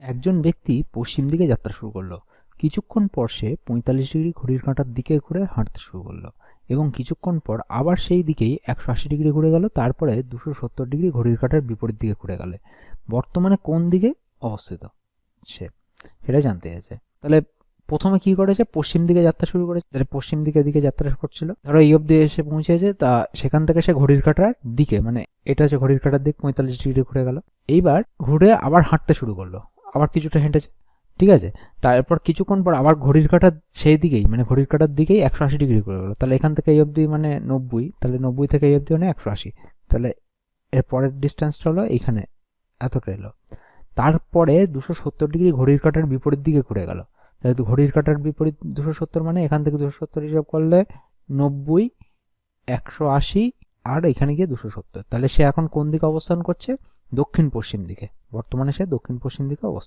একজন ব্যক্তি পশ্চিম দিকে যাত্রা শুরু করল। কিছুক্ষণ পর সে পঁয়তাল্লিশ ডিগ্রি ঘড়ির কাঁটার দিকে ঘুরে হাঁটতে শুরু করল এবং কিছুক্ষণ পর আবার সেই দিকেই একশো আশি ডিগ্রি ঘুরে গেল, তারপরে দুশো সত্তর ডিগ্রি ঘড়ির কাঁটার বিপরীত দিকে ঘুরে গেলে। বর্তমানে কোন দিকে? অবস্থিত। সে, সেটা জানতে চাইছে। তাহলে প্রথমে কি করেছে পশ্চিম দিকে যাত্রা শুরু করেছে। তাহলে পশ্চিম দিকের দিকে যাত্রা করছিল। ধরো এই অব্দি এসে পৌঁছেছে, তা সেখান থেকে সে ঘড়ির কাঁটার দিকে মানে এটা হচ্ছে ঘড়ির কাঁটার দিক, পঁয়তাল্লিশ ডিগ্রি ঘুরে গেল। এইবার ঘুরে আবার হাঁটতে শুরু করল। আবার কিছুটা হেঁটেছে ঠিক আছে? তারপর কিছুক্ষণ পর আবার ঘড়ির কাঁটার সেই দিকেই মানে ঘড়ির কাঁটার দিকেই একশো আশি ডিগ্রি করে গেলো। তাহলে এখান থেকে এই অবধি মানে নব্বই, তাহলে নব্বই থেকে এই অবধি মানে একশো আশি। তাহলে এর পরের ডিস্টেন্সটা হলো এইখানে এতটা এলো। তারপরে দুশো সত্তর ডিগ্রি ঘড়ির কাঁটার বিপরীত দিকে ঘুরে গেল। তাহলে ঘড়ির কাঁটার বিপরীত দুশো সত্তর মানে এখান থেকে দুশো সত্তর হিসাব করলে নব্বই, একশো আশি, আর এখানে গিয়ে দুশো সত্তর। তাহলে সে এখন কোন দিকে অবস্থান করছে? দক্ষিণ পশ্চিম দিকে। বর্তমানে সে দক্ষিণ পশ্চিম দিকে অবস্থান